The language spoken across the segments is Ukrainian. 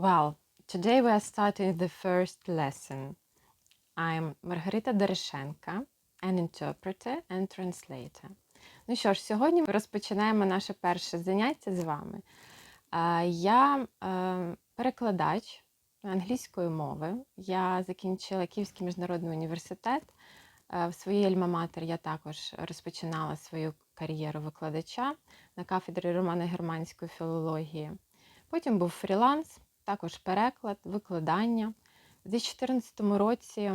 Well, today we are starting the first lesson. I'm Маргарита Дорошенка, an interpreter and translator. Ну що ж, сьогодні ми розпочинаємо наше перше заняття з вами. Я е, перекладач англійської мови. Я закінчила Київський міжнародний університет. Е, В своїй альма-матер я також розпочинала свою кар'єру викладача на кафедрі романо-германської філології. Потім був фріланс, також переклад, викладання. У 2014 році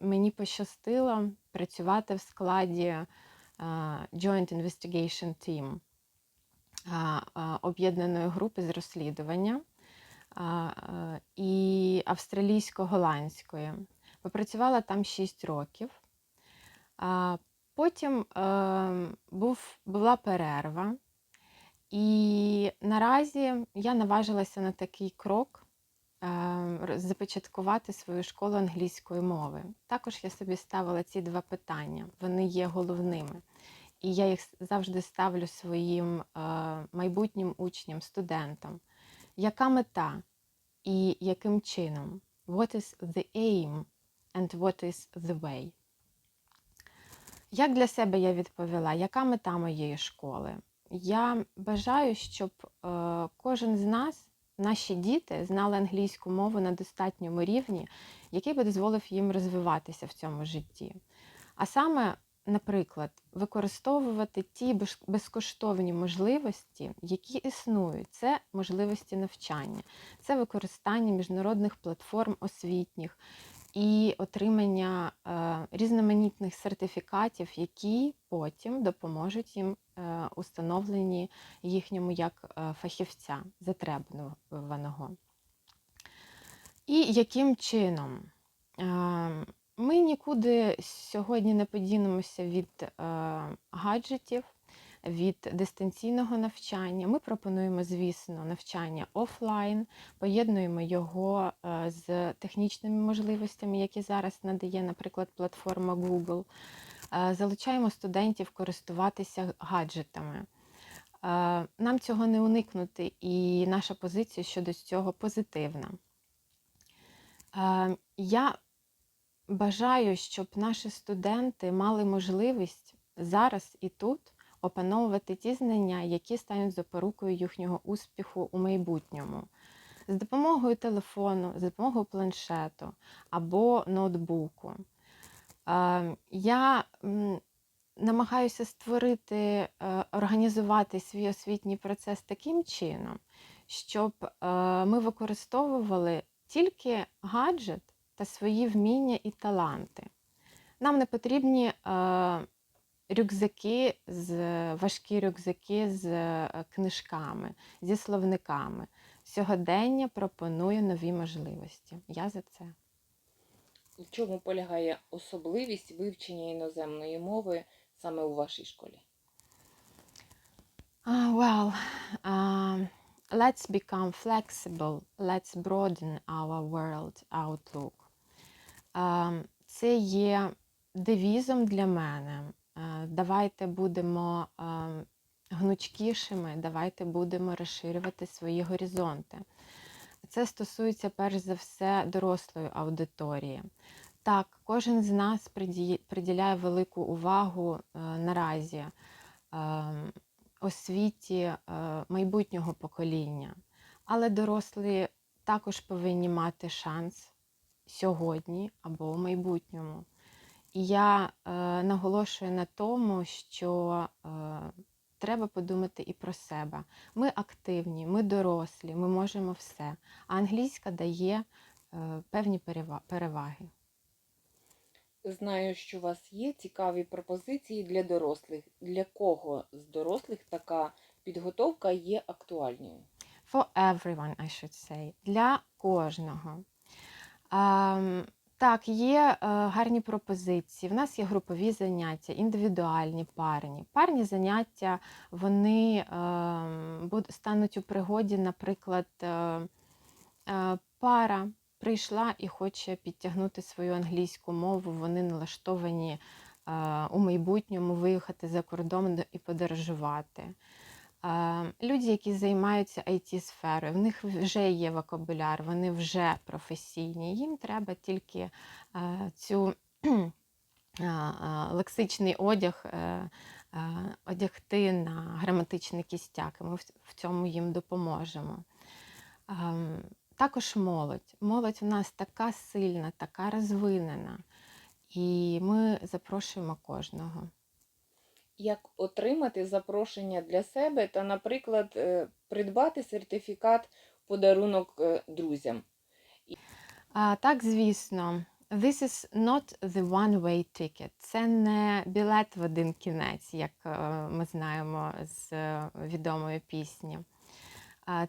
мені пощастило працювати в складі е, Joint Investigation Team е, е, об'єднаної групи з розслідування і австралійсько-голландської. Попрацювала там 6 років. Потім е, був, була перерва, і наразі я наважилася на такий крок е, започаткувати свою школу англійської мови. Також я собі ставила ці два питання, вони є головними. І я їх завжди ставлю своїм е, майбутнім учням, студентам. Яка мета і яким чином? What is the aim and what is the way? Як для себе я відповіла, яка мета моєї школи? Я бажаю, щоб е, кожен з нас, наші діти, знали англійську мову на достатньому рівні, який би дозволив їм розвиватися в цьому житті. А саме, наприклад, використовувати ті безкоштовні можливості, які існують. Це можливості навчання, це використання міжнародних платформ освітніх, і отримання е, різноманітних сертифікатів, які потім допоможуть їм е, у їхньому як е, фахівця затребуваного. І яким чином? Е, Ми нікуди сьогодні не подінемося від гаджетів, від дистанційного навчання. Ми пропонуємо, звісно, навчання офлайн, поєднуємо його е, з технічними можливостями, які зараз надає, наприклад, платформа Google. Е, Залучаємо студентів користуватися гаджетами. Е, Нам цього не уникнути, і наша позиція щодо цього позитивна. Я бажаю, щоб наші студенти мали можливість зараз і тут опановувати ті знання, які стануть запорукою їхнього успіху у майбутньому. З допомогою телефону, з допомогою планшету або ноутбуку. Я намагаюся створити, е, організувати свій освітній процес таким чином, щоб е, ми використовували тільки гаджет та свої вміння і таланти. Нам не потрібні е, рюкзаки з важкі рюкзаки з е, книжками, зі словниками. Сьогодення пропонує нові можливості. Я за це. В чому полягає особливість вивчення іноземної мови саме у вашій школі? Ah, well, um, let's become flexible. Let's broaden our world outlook. Um, це є девізом для мене. Е, Давайте будемо ем, гнучкішими, давайте будемо розширювати свої горизонти. Це стосується перш за все дорослої аудиторії. Так, кожен з нас приділяє велику увагу е, наразі освіті е, майбутнього покоління. Але дорослі також повинні мати шанс сьогодні або в майбутньому. Я е, наголошую на тому, що е, треба подумати і про себе. Ми активні, ми дорослі, ми можемо все. А англійська дає е, певні переваги. Знаю, що у вас є цікаві пропозиції для дорослих. Для кого з дорослих така підготовка є актуальною? For everyone, I should say. Для кожного. Ем, так, є е, гарні пропозиції. В нас є групові заняття, індивідуальні, парні. Парні заняття вони ем, стануть у пригоді, наприклад, е, е, пара прийшла і хоче підтягнути свою англійську мову. Вони налаштовані у майбутньому виїхати за кордон і подорожувати. Люди, які займаються it сферою в них вже є вокабуляр, вони вже професійні. Їм треба тільки е, цю лексичний одяг е, е, одягти на граматичний кістяк, і ми в- цьому їм допоможемо. Ем, Також молодь. Молодь в нас така сильна, така розвинена, і ми запрошуємо кожного. Як отримати запрошення для себе та, наприклад, е, придбати сертифікат подарунок е, друзям? А, так, звісно, this is not the one-way ticket. Це не білет в один кінець, як е, ми знаємо з відомої пісні.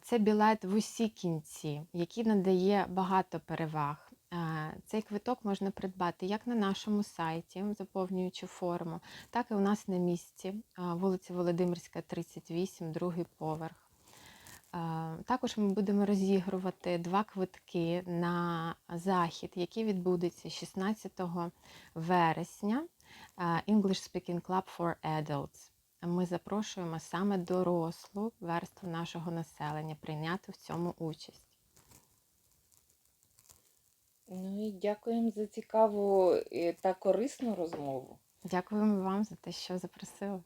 Це білет в усі кінці, який надає багато переваг. А, Цей квиток можна придбати як на нашому сайті, заповнюючи форму, так і у нас на місці, а, вулиця Володимирська, 38, другий поверх. Е, Також ми будемо розігрувати два квитки на захід, який відбудеться 16 вересня. е, English Speaking Club for Adults. Ми запрошуємо саме дорослу верству нашого населення прийняти в цьому участь. Ну і дякуємо за цікаву е, та корисну розмову. Дякуємо вам за те, що запросили.